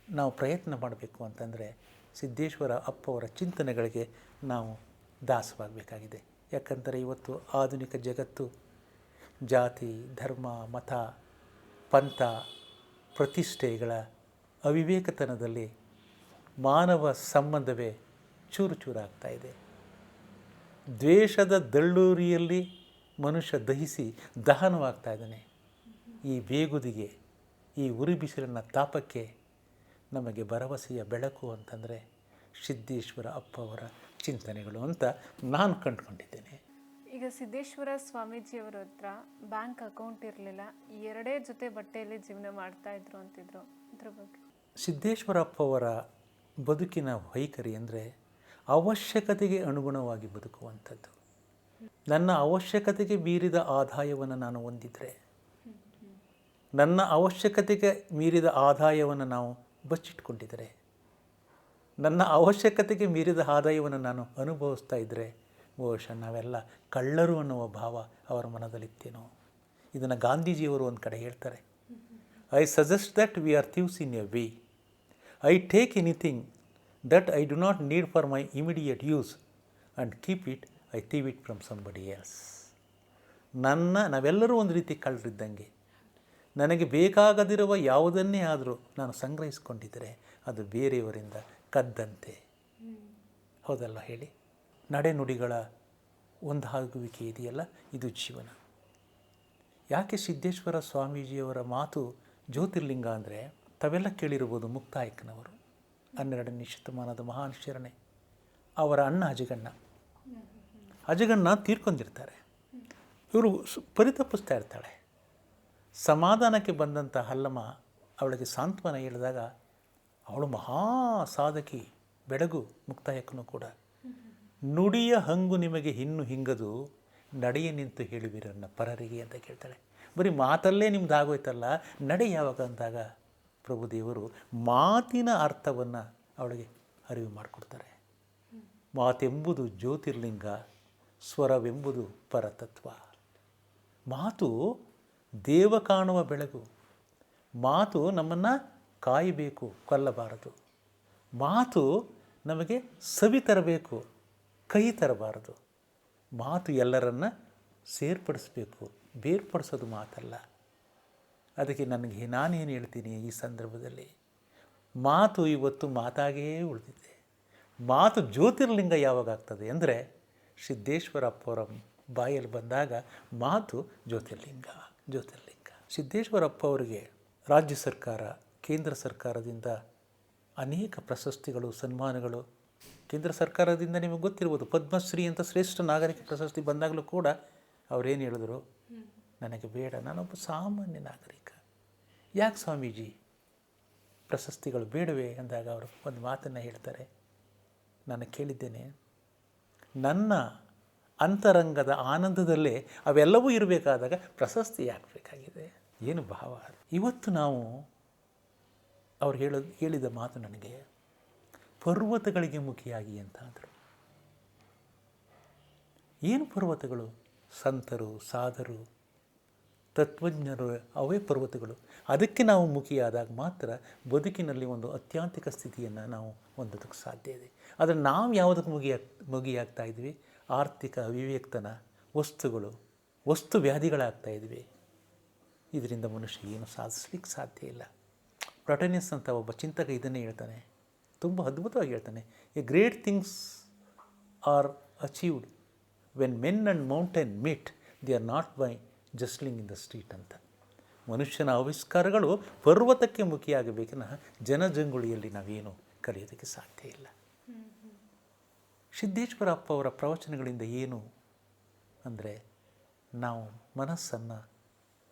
ನಾವು ಪ್ರಯತ್ನ ಮಾಡಬೇಕು ಅಂತಂದರೆ ಸಿದ್ದೇಶ್ವರ ಅಪ್ಪವರ ಚಿಂತನೆಗಳಿಗೆ ನಾವು ದಾಸವಾಗಬೇಕಾಗಿದೆ. ಯಾಕಂದರೆ ಇವತ್ತು ಆಧುನಿಕ ಜಗತ್ತು, ಜಾತಿ, ಧರ್ಮ, ಮತ, ಪಂಥ, ಪ್ರತಿಷ್ಠೆಗಳ ಅವಿವೇಕತನದಲ್ಲಿ ಮಾನವ ಸಂಬಂಧವೇ ಚೂರು ಚೂರಾಗ್ತಾ ಇದೆ. ದ್ವೇಷದ ದಳ್ಳೂರಿಯಲ್ಲಿ ಮನುಷ್ಯ ದಹಿಸಿ ದಹನವಾಗ್ತಾ ಇದ್ದಾನೆ. ಈ ಬೇಗುದಿಗೆ ಈ ಉರಿ ಬಿಸಿಲಿನ ತಾಪಕ್ಕೆ ನಮಗೆ ಭರವಸೆಯ ಬೆಳಕು ಅಂತಂದರೆ ಸಿದ್ದೇಶ್ವರ ಅಪ್ಪ ಅವರ ಚಿಂತನೆಗಳು ಅಂತ ನಾನು ಕಂಡುಕೊಂಡಿದ್ದೇನೆ. ಈಗ ಸಿದ್ದೇಶ್ವರ ಸ್ವಾಮೀಜಿಯವರ ಹತ್ರ ಬ್ಯಾಂಕ್ ಅಕೌಂಟ್ ಇರಲಿಲ್ಲ ಎರಡೇ ಜೊತೆ ಬಟ್ಟೆಯಲ್ಲಿ ಜೀವನ ಮಾಡ್ತಾ ಇದ್ರು ಅಂತಿದ್ರು. ಇದ್ರ ಬಗ್ಗೆ. ಸಿದ್ದೇಶ್ವರಪ್ಪ ಅವರ ಬದುಕಿನ ವೈಖರಿ ಅಂದರೆ ಅವಶ್ಯಕತೆಗೆ ಅನುಗುಣವಾಗಿ ಬದುಕುವಂಥದ್ದು. ನನ್ನ ಅವಶ್ಯಕತೆಗೆ ಮೀರಿದ ಆದಾಯವನ್ನು ನಾನು ಹೊಂದಿದರೆ ನನ್ನ ಅವಶ್ಯಕತೆಗೆ ಮೀರಿದ ಆದಾಯವನ್ನು ನಾವು ಬಚ್ಚಿಟ್ಕೊಂಡಿದ್ದರೆ ನನ್ನ ಅವಶ್ಯಕತೆಗೆ ಮೀರಿದ ಆದಾಯವನ್ನು ನಾನು ಅನುಭವಿಸ್ತಾ ಇದ್ದರೆ ಬಹುಶಃ ನಾವೆಲ್ಲ ಕಳ್ಳರು ಅನ್ನುವ ಭಾವ ಅವರ ಮನದಲ್ಲಿತ್ತೇನೋ. ಇದನ್ನು ಗಾಂಧೀಜಿಯವರು ಒಂದು ಕಡೆ ಹೇಳ್ತಾರೆ. I suggest that we are thieves in a way I take anything that I do not need for my immediate use and keep it I thieve it from somebody else ನನ್ನ, ನಾವೆಲ್ಲರೂ ಒಂದು ರೀತಿ ಕಳ್ಳರಿದ್ದಂಗೆ ನನಗೆ ಬೇಕಾಗದಿರುವ ಯಾವುದನ್ನೇ ಆದರೂ ನಾನು ಸಂಗ್ರಹಿಸಿಕೊಂಡಿದ್ದರೆ ಅದು ಬೇರೆಯವರಿಂದ ಕದ್ದಂತೆ. ಹೌದಲ್ಲ ಹೇಳಿ? ನಡೆನುಡಿಗಳ ಒಂದಾಗುವಿಕೆ ಇದೆಯಲ್ಲ? ಇದು ಜೀವನ. ಯಾಕೆ ಸಿದ್ದೇಶ್ವರ ಸ್ವಾಮೀಜಿಯವರ ಮಾತು ಜ್ಯೋತಿರ್ಲಿಂಗ ಅಂದರೆ ತಾವೆಲ್ಲ ಕೇಳಿರ್ಬೋದು ಮುಕ್ತಾಯಕ್ಕನವರು. ಹನ್ನೆರಡನೇ ಶತಮಾನದ ಮಹಾನ್ ಶರಣೆ. ಅವರ ಅಣ್ಣ ಅಜಗಣ್ಣ. ಅಜಗಣ್ಣ ತೀರ್ಕೊಂಡಿರ್ತಾರೆ. ಇವರು ಪರಿತಪ್ಪಿಸ್ತಾ ಇರ್ತಾಳೆ. ಸಮಾಧಾನಕ್ಕೆ ಬಂದಂಥ ಹಲ್ಲಮ್ಮ ಅವಳಿಗೆ ಸಾಂತ್ವನ ಹೇಳಿದಾಗ ಅವಳು ಮಹಾ ಸಾಧಕಿ, ಬೆಡಗು ಮುಕ್ತಾಯಕ್ಕೂ ಕೂಡ. ನುಡಿಯ ಹಂಗು ನಿಮಗೆ ಇನ್ನು ಹಿಂಗದು, ನಡೆಯ ನಿಂತು ಹೇಳುವಿರನ್ನ ಪರರಿಗೆ ಅಂತ ಕೇಳ್ತಾಳೆ. ಬರೀ ಮಾತಲ್ಲೇ ನಿಮ್ದು ಆಗೋಯ್ತಲ್ಲ, ನಡೆ ಯಾವಾಗ ಅಂದಾಗ ಪ್ರಭುದೇವರು ಮಾತಿನ ಅರ್ಥವನ್ನು ಅವಳಿಗೆ ಅರಿವು ಮಾಡಿಕೊಡ್ತಾರೆ. ಮಾತೆಂಬುದು ಜ್ಯೋತಿರ್ಲಿಂಗ, ಸ್ವರವೆಂಬುದು ಪರತತ್ವ. ಮಾತು ದೇವ ಕಾಣುವ ಬೆಳಗು ಮಾತು ನಮ್ಮನ್ನು ಕಾಯಬೇಕು, ಕೊಲ್ಲಬಾರದು. ಮಾತು ನಮಗೆ ಸವಿ ತರಬೇಕು, ಕೈ ತರಬಾರದು. ಮಾತು ಎಲ್ಲರನ್ನ ಸೇರ್ಪಡಿಸಬೇಕು, ಬೇರ್ಪಡಿಸೋದು ಮಾತಲ್ಲ. ಅದಕ್ಕೆ ನನಗೆ ನಾನೇನು ಹೇಳ್ತೀನಿ ಈ ಸಂದರ್ಭದಲ್ಲಿ? ಮಾತು ಇವತ್ತು ಮಾತಾಗೇ ಉಳಿದಿದೆ. ಮಾತು ಜ್ಯೋತಿರ್ಲಿಂಗ ಯಾವಾಗ ಆಗ್ತದೆ ಅಂದರೆ ಸಿದ್ದೇಶ್ವರ ಅವರ ಬಾಯಲ್ಲಿ ಬಂದಾಗ ಮಾತು ಜ್ಯೋತಿರ್ಲಿಂಗ. ಜ್ಯೋತಿರ್ಲಿಂಗ. ಸಿದ್ದೇಶ್ವರಪ್ಪ ಅವರಿಗೆ ರಾಜ್ಯ ಸರ್ಕಾರ, ಕೇಂದ್ರ ಸರ್ಕಾರದಿಂದ ಅನೇಕ ಪ್ರಶಸ್ತಿಗಳು, ಸನ್ಮಾನಗಳು. ಕೇಂದ್ರ ಸರ್ಕಾರದಿಂದ ನಿಮಗೆ ಗೊತ್ತಿರ್ಬೋದು, ಪದ್ಮಶ್ರೀ ಅಂತ ಶ್ರೇಷ್ಠ ನಾಗರಿಕ ಪ್ರಶಸ್ತಿ ಬಂದಾಗಲೂ ಕೂಡ ಅವರೇನು ಹೇಳಿದ್ರು? ನನಗೆ ಬೇಡ, ನಾನೊಬ್ಬ ಸಾಮಾನ್ಯ ನಾಗರಿಕ. ಯಾಕೆ ಸ್ವಾಮೀಜಿ ಪ್ರಶಸ್ತಿಗಳು ಬೇಡವೆ ಅಂದಾಗ ಅವರು ಒಂದು ಮಾತನ್ನು ಹೇಳ್ತಾರೆ. ನಾನು ಕೇಳಿದ್ದೇನೆ, ನನ್ನ ಅಂತರಂಗದ ಆನಂದದಲ್ಲೇ ಅವೆಲ್ಲವೂ ಇರಬೇಕಾದಾಗ ಪ್ರಶಸ್ತಿ ಆಗಬೇಕಾಗಿದೆ. ಏನು ಭಾವ ಇವತ್ತು ನಾವು ಅವ್ರು ಹೇಳೋದು ಹೇಳಿದ ಮಾತು ನನಗೆ ಪರ್ವತಗಳಿಗೆ ಮುಖಿಯಾಗಿ ಅಂತ ಅಂದರು ಏನು ಪರ್ವತಗಳು? ಸಂತರು ಸಾಧರು ತತ್ವಜ್ಞರು ಅವೇ ಪರ್ವತಗಳು. ಅದಕ್ಕೆ ನಾವು ಮುಖಿಯಾದಾಗ ಮಾತ್ರ ಬದುಕಿನಲ್ಲಿ ಒಂದು ಅತ್ಯಾಂತಿಕ ಸ್ಥಿತಿಯನ್ನು ನಾವು ಹೊಂದೋದಕ್ಕೆ ಸಾಧ್ಯ ಇದೆ. ಆದರೆ ನಾವು ಯಾವುದಕ್ಕೆ ಮುಗಿಯಾಗ್ ಮುಗಿಯಾಗ್ತಾ ಇದ್ವಿ? ಆರ್ಥಿಕ ಅವಿವೇಕ್ತನ ವಸ್ತುಗಳು, ವಸ್ತು ವ್ಯಾಧಿಗಳಾಗ್ತಾ ಇದ್ವಿ. ಇದರಿಂದ ಮನುಷ್ಯ ಏನು ಸಾಧಿಸ್ಲಿಕ್ಕೆ ಸಾಧ್ಯ ಇಲ್ಲ. ಪ್ರೊಟೆನಿಸ್ ಅಂತ ಒಬ್ಬ ಚಿಂತಕ ಇದನ್ನೇ ಹೇಳ್ತಾನೆ. ತುಂಬ ಅದ್ಭುತವಾಗಿ ಹೇಳ್ತಾನೆ. A great things are achieved when men and mountain meet, they are not by jostling in the street ಅಂತ. ಮನುಷ್ಯನ ಆವಿಷ್ಕಾರಗಳು ಪರ್ವತಕ್ಕೆ ಮುಖಿಯಾಗಬೇಕಿನ ಜನಜಂಗುಳಿಯಲ್ಲಿ ನಾವೇನು ಕಲಿಯೋದಕ್ಕೆ ಸಾಧ್ಯ ಇಲ್ಲ. ಸಿದ್ದೇಶ್ವರಪ್ಪ ಅವರ ಪ್ರವಚನಗಳಿಂದ ಏನು ಅಂದರೆ ನಾವು ಮನಸ್ಸನ್ನು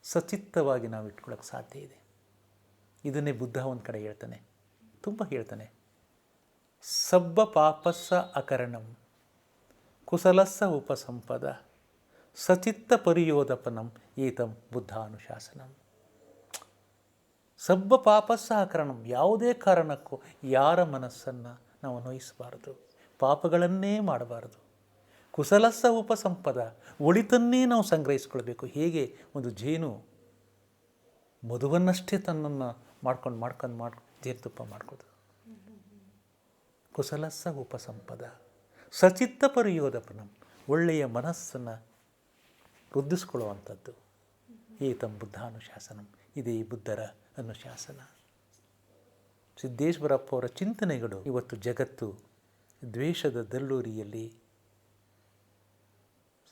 ಸಚಿತ್ತವಾಗಿ ನಾವು ಇಟ್ಕೊಳ್ಳೋಕ್ಕೆ ಸಾಧ್ಯ ಇದೆ. ಇದನ್ನೇ ಬುದ್ಧ ಒಂದು ಕಡೆ ಹೇಳ್ತಾನೆ, ತುಂಬ ಹೇಳ್ತಾನೆ, ಸಬ್ಬ ಪಾಪಸ್ಸ ಅಕರಣಂ, ಕುಸಲಸ್ಸ ಉಪಸಂಪದ, ಸಚಿತ್ತ ಪರಿಯೋದಪನಂ ಏತಂ ಬುದ್ಧಾನುಶಾಸನಂ. ಸಬ್ಬ ಪಾಪಸ್ಸ ಅಕರಣಂ ಯಾವುದೇ ಕಾರಣಕ್ಕೂ ಯಾರ ಮನಸ್ಸನ್ನು ನಾವು ನೋಯಿಸಬಾರದು. ಪಾಪಗಳನ್ನೇ ಮಾಡಬಾರದು. ಕುಸಲಸ್ಸ ಉಪಸಂಪದ, ಒಳಿತನ್ನೇ ನಾವು ಸಂಗ್ರಹಿಸಿಕೊಳ್ಬೇಕು. ಹೇಗೆ? ಒಂದು ಜೇನು ಮಧುವನ್ನಷ್ಟೇ ತನ್ನನ್ನು ಮಾಡ್ಕೊಂಡು ಮಾಡ್ಕೊಂಡು ಮಾಡ್ಕೊ ಜೇನುತುಪ್ಪ ಮಾಡ್ಕೋದು ಕುಸಲಸ್ಸ ಉಪಸಂಪದ, ಸಚಿತ್ತ ಪರಿಯೋದಪನಂ ಒಳ್ಳೆಯ ಮನಸ್ಸನ್ನು ವೃದ್ಧಿಸ್ಕೊಳ್ಳುವಂಥದ್ದು. ಏತಂ ಬುದ್ಧಾನುಶಾಸನಂ, ಇದೇ ಬುದ್ಧರ ಅನುಶಾಸನ. ಸಿದ್ದೇಶ್ವರಪ್ಪ ಅವರ ಚಿಂತನೆಗಳು ಇವತ್ತು ಜಗತ್ತು ದ್ವೇಷದ ದಲ್ಲೂರಿಯಲ್ಲಿ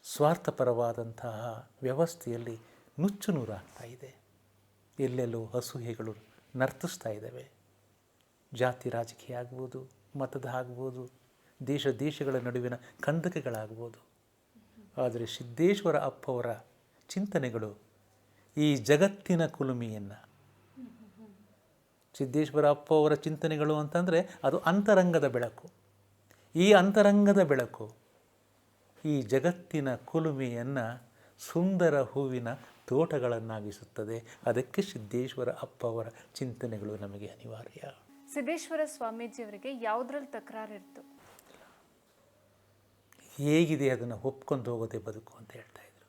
ಸ್ವಾರ್ಥಪರವಾದಂತಹ ವ್ಯವಸ್ಥೆಯಲ್ಲಿ ನುಚ್ಚು ನೂರಾಗ್ತಾ ಇದೆ. ಎಲ್ಲೆಲ್ಲೂ ಅಸೂಹೆಗಳು ನರ್ತಿಸ್ತಾ ಇದ್ದಾವೆ. ಜಾತಿ ರಾಜಕೀಯ ಆಗ್ಬೋದು, ಮತದ ಆಗ್ಬೋದು, ದೇಶ ದೇಶಗಳ ನಡುವಿನ ಕಂದಕಗಳಾಗ್ಬೋದು. ಆದರೆ ಸಿದ್ದೇಶ್ವರ ಅಪ್ಪವರ ಚಿಂತನೆಗಳು ಈ ಜಗತ್ತಿನ ಕುಲುಮೆಯನ್ನು. ಸಿದ್ದೇಶ್ವರ ಅಪ್ಪ ಅವರ ಚಿಂತನೆಗಳು ಅಂತಂದರೆ ಅದು ಅಂತರಂಗದ ಬೆಳಕು. ಈ ಅಂತರಂಗದ ಬೆಳಕು ಈ ಜಗತ್ತಿನ ಕುಲುಮೆಯನ್ನು ಸುಂದರ ಹೂವಿನ ತೋಟಗಳನ್ನಾಗಿಸುತ್ತದೆ. ಅದಕ್ಕೆ ಸಿದ್ದೇಶ್ವರ ಅಪ್ಪ ಅವರ ಚಿಂತನೆಗಳು ನಮಗೆ ಅನಿವಾರ್ಯ. ಸಿದ್ದೇಶ್ವರ ಸ್ವಾಮೀಜಿಯವರಿಗೆ ಯಾವುದ್ರಲ್ಲಿ ತಕರಾರಿತ್ತು ಹೇಗಿದೆ ಅದನ್ನು ಒಪ್ಕೊಂಡು ಹೋಗೋದೇ ಬದುಕು ಅಂತ ಹೇಳ್ತಾ ಇದ್ರು.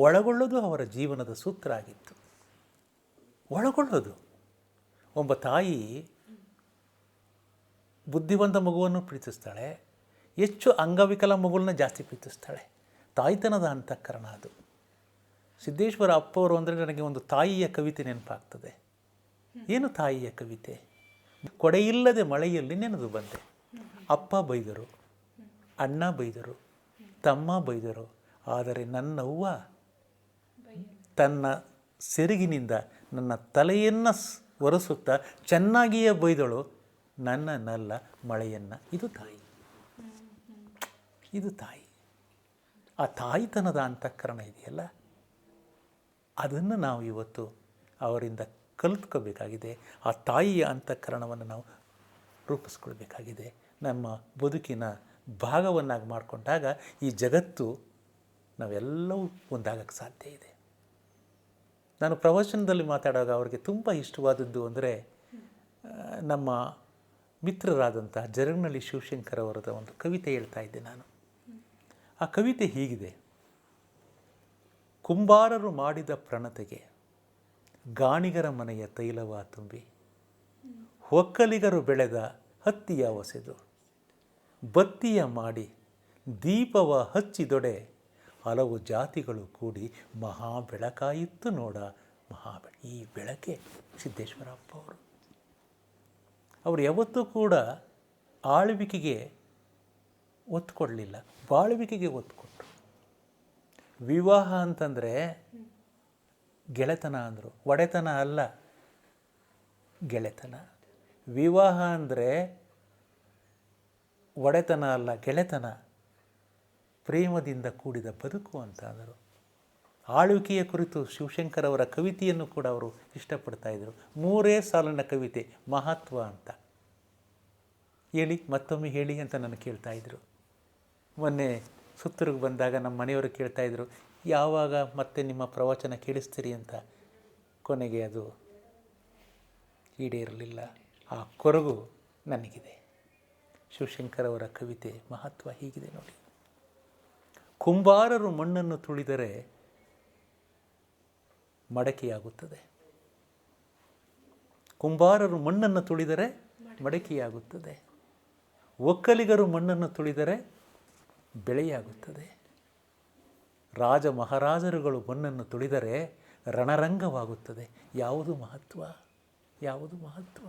ಒಳಗೊಳ್ಳೋದು ಅವರ ಜೀವನದ ಸೂತ್ರ ಆಗಿತ್ತು. ಒಳಗೊಳ್ಳೋದು. ಒಬ್ಬ ತಾಯಿ ಬುದ್ಧಿವಂತ ಮಗುವನ್ನು ಪ್ರೀತಿಸ್ತಾಳೆ, ಹೆಚ್ಚು ಅಂಗವಿಕಲ ಮಗುವನ್ನ ಜಾಸ್ತಿ ಪ್ರೀತಿಸ್ತಾಳೆ. ತಾಯ್ತನದ ಅಂತಃಕರಣ ಅದು. ಸಿದ್ದೇಶ್ವರ ಅಪ್ಪವರು ಅಂದರೆ ನನಗೆ ಒಂದು ತಾಯಿಯ ಕವಿತೆ ನೆನಪಾಗ್ತದೆ. ಏನು ತಾಯಿಯ ಕವಿತೆ? ಕೊಡೆಯಿಲ್ಲದೆ ಮಳೆಯಲ್ಲಿ ನೆನೆದು ಬಂದೆ. ಅಪ್ಪ ಬೈದರು, ಅಣ್ಣ ಬೈದರು, ತಮ್ಮ ಬೈದರು, ಆದರೆ ನನ್ನವ್ವ ತನ್ನ ಸೆರಗಿನಿಂದ ನನ್ನ ತಲೆಯನ್ನು ಒರೆಸುತ್ತಾ ಚೆನ್ನಾಗಿಯೇ ಬೈದಳು. ನನ್ನನ್ನಲ್ಲ ಮಳೆಯನ್ನು. ಇದು ತಾಯಿ. ಇದು ತಾಯಿ. ಆ ತಾಯಿತನದ ಅಂತಃಕರಣ ಇದೆಯಲ್ಲ? ಅದನ್ನು ನಾವು ಇವತ್ತು ಅವರಿಂದ ಕಲಿತ್ಕೋಬೇಕಾಗಿದೆ. ಆ ತಾಯಿಯ ಅಂತಃಕರಣವನ್ನು ನಾವು ರೂಪಿಸ್ಕೊಳ್ಬೇಕಾಗಿದೆ. ನಮ್ಮ ಬದುಕಿನ ಭಾಗವನ್ನಾಗಿ ಮಾಡಿಕೊಂಡಾಗ ಈ ಜಗತ್ತು ನಾವೆಲ್ಲವೂ ಒಂದಾಗಕ್ಕೆ ಸಾಧ್ಯ ಇದೆ. ನಾನು ಪ್ರವಚನದಲ್ಲಿ ಮಾತಾಡುವಾಗ ಅವರಿಗೆ ತುಂಬ ಇಷ್ಟವಾದದ್ದು ಅಂದರೆ ನಮ್ಮ ಮಿತ್ರರಾದಂತಹ ಜರಗ್ನಳ್ಳಿ ಶಿವಶಂಕರ್ ಅವರದ ಒಂದು ಕವಿತೆ ಹೇಳ್ತಾ ಇದ್ದೆ ನಾನು. ಆ ಕವಿತೆ ಹೀಗಿದೆ. ಕುಂಬಾರರು ಮಾಡಿದ ಪ್ರಣತೆಗೆ ಗಾಣಿಗರ ಮನೆಯ ತೈಲವ ತುಂಬಿ ಒಕ್ಕಲಿಗರು ಬೆಳೆದ ಹತ್ತಿಯ ಒಸೆದು ಬತ್ತಿಯ ಮಾಡಿ ದೀಪವ ಹಚ್ಚಿದೊಡೆ ಹಲವು ಜಾತಿಗಳು ಕೂಡಿ ಮಹಾ ಬೆಳಕಾಯಿತ್ತು ನೋಡ ಮಹಾಬೆಳ ಈ ಬೆಳಕೆ ಸಿದ್ದೇಶ್ವರಪ್ಪ ಅವರು. ಅವರು ಯಾವತ್ತೂ ಕೂಡ ಆಳ್ವಿಕೆಗೆ ಒತ್ತು ಕೊಡಲಿಲ್ಲ ಬಾಳ್ವಿಕೆಗೆ ಒತ್ತು ಕೊಟ್ಟರು ವಿವಾಹ ಅಂತಂದರೆ ಗೆಳೆತನ ಅಂದರು. ಒಡೆತನ ಅಲ್ಲ, ಗೆಳೆತನ. ವಿವಾಹ ಅಂದರೆ ಒಡೆತನ ಅಲ್ಲ, ಗೆಳೆತನ. ಪ್ರೇಮದಿಂದ ಕೂಡಿದ ಬದುಕು ಅಂತ ಅಂದರು. ಆಳ್ವಿಕೆಯ ಕುರಿತು ಶಿವಶಂಕರ್ ಅವರ ಕವಿತೆಯನ್ನು ಕೂಡ ಅವರು ಇಷ್ಟಪಡ್ತಾ ಇದ್ದರು ಮೂರೇ ಸಾಲಿನ ಕವಿತೆ, ಮಹತ್ವ ಅಂತ. ಹೇಳಿ, ಮತ್ತೊಮ್ಮೆ ಹೇಳಿ ಅಂತ ನಾನು ಕೇಳ್ತಾ ಇದ್ದರು ಮೊನ್ನೆ ಸುತ್ತೂರಿಗೆ ಬಂದಾಗ ನಮ್ಮ ಮನೆಯವರು ಕೇಳ್ತಾ ಇದ್ದರು ಯಾವಾಗ ಮತ್ತೆ ನಿಮ್ಮ ಪ್ರವಚನ ಕೇಳಿಸ್ತೀರಿ ಅಂತ? ಕೊನೆಗೆ ಅದು ಈಡೇರಲಿಲ್ಲ. ಆ ಕೊರಗು ನನಗಿದೆ. ಶಿವಶಂಕರ್ ಅವರ ಕವಿತೆ ಮಹತ್ವ ಹೀಗಿದೆ ನೋಡಿ. ಕುಂಬಾರರು ಮಣ್ಣನ್ನು ತುಳಿದರೆ ಮಡಕೆಯಾಗುತ್ತದೆ. ಕುಂಬಾರರು ಮಣ್ಣನ್ನು ತುಳಿದರೆ ಮಡಕೆಯಾಗುತ್ತದೆ. ಒಕ್ಕಲಿಗರು ಮಣ್ಣನ್ನು ತುಳಿದರೆ ಬೆಳೆಯಾಗುತ್ತದೆ. ರಾಜ ಮಹಾರಾಜರುಗಳು ಮಣ್ಣನ್ನು ತುಳಿದರೆ ರಣರಂಗವಾಗುತ್ತದೆ. ಯಾವುದು ಮಹತ್ವ? ಯಾವುದು ಮಹತ್ವ?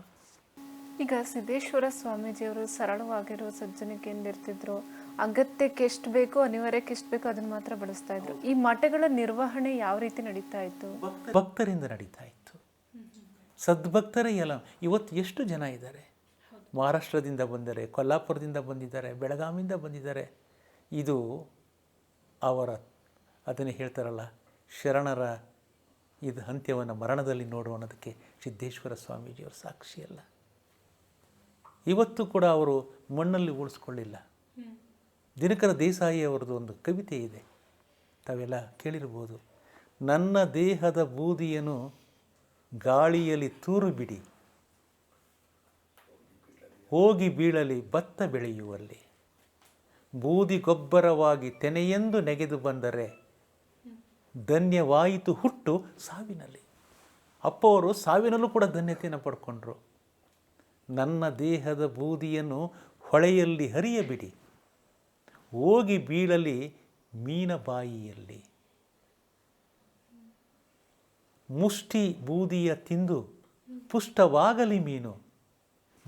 ಈಗ ಸಿದ್ದೇಶ್ವರ ಸ್ವಾಮೀಜಿಯವರು ಸರಳವಾಗಿರೋ ಸಜ್ಜನಿಕೆಯಿಂದ ಇರ್ತಿದ್ರು ಅಗತ್ಯಕ್ಕೆ ಎಷ್ಟು ಬೇಕೋ ಅನಿವಾರ್ಯಕ್ಕೆ ಎಷ್ಟು ಬೇಕೋ ಅದನ್ನ ಮಾತ್ರ ಬಳಸ್ತಾ ಇದ್ರು. ಈ ಮಠಗಳ ನಿರ್ವಹಣೆ ಯಾವ ರೀತಿ ನಡೀತಾ ಇತ್ತು? ಭಕ್ತರಿಂದ ನಡೀತಾ ಇತ್ತು. ಸದ್ಭಕ್ತರೇ ಎಲ್ಲ ಇವತ್ತು ಎಷ್ಟು ಜನ ಇದ್ದಾರೆ? ಮಹಾರಾಷ್ಟ್ರದಿಂದ ಬಂದರೆ, ಕೊಲ್ಲಾಪುರದಿಂದ ಬಂದಿದ್ದಾರೆ, ಬೆಳಗಾವಿಯಿಂದ ಬಂದಿದ್ದಾರೆ. ಇದು ಅವರ ಅದನ್ನು ಹೇಳ್ತಾರಲ್ಲ, ಶರಣರ ಇದು ಅಂತ್ಯವನ್ನು ಮರಣದಲ್ಲಿ ನೋಡು ಅನ್ನೋದಕ್ಕೆ ಸಿದ್ದೇಶ್ವರ ಸ್ವಾಮೀಜಿಯವರು ಸಾಕ್ಷಿಯಲ್ಲ ಇವತ್ತು ಕೂಡ ಅವರು ಮಣ್ಣಲ್ಲಿ ಉಳಿಸ್ಕೊಳ್ಳಿಲ್ಲ. ದಿನಕರ ದೇಸಾಯಿ ಅವರದ್ದು ಒಂದು ಕವಿತೆ ಇದೆ. ತಾವೆಲ್ಲ ಕೇಳಿರ್ಬೋದು. ನನ್ನ ದೇಹದ ಬೂದಿಯನ್ನು ಗಾಳಿಯಲ್ಲಿ ತೂರು ಬಿಡಿ ಹೋಗಿ ಬೀಳಲಿ ಭತ್ತ ಬೆಳೆಯುವಲ್ಲಿ. ಬೂದಿ ಗೊಬ್ಬರವಾಗಿ ತೆನೆಯೆಂದು ನೆಗೆದು ಬಂದರೆ ಧನ್ಯವಾಯಿತು ಹುಟ್ಟು ಸಾವಿನಲ್ಲಿ. ಅಪ್ಪವರು ಸಾವಿನಲ್ಲೂ ಕೂಡ ಧನ್ಯತೆಯನ್ನು ಪಡ್ಕೊಂಡ್ರು. ನನ್ನ ದೇಹದ ಬೂದಿಯನ್ನು ಹೊಳೆಯಲ್ಲಿ ಹರಿಯಬಿಡಿ. ಹೋಗಿ ಬೀಳಲಿ ಮೀನ ಬಾಯಿಯಲ್ಲಿ. ಮುಷ್ಟಿ ಬೂದಿಯ ತಿಂದು ಪುಷ್ಟವಾಗಲಿ ಮೀನು.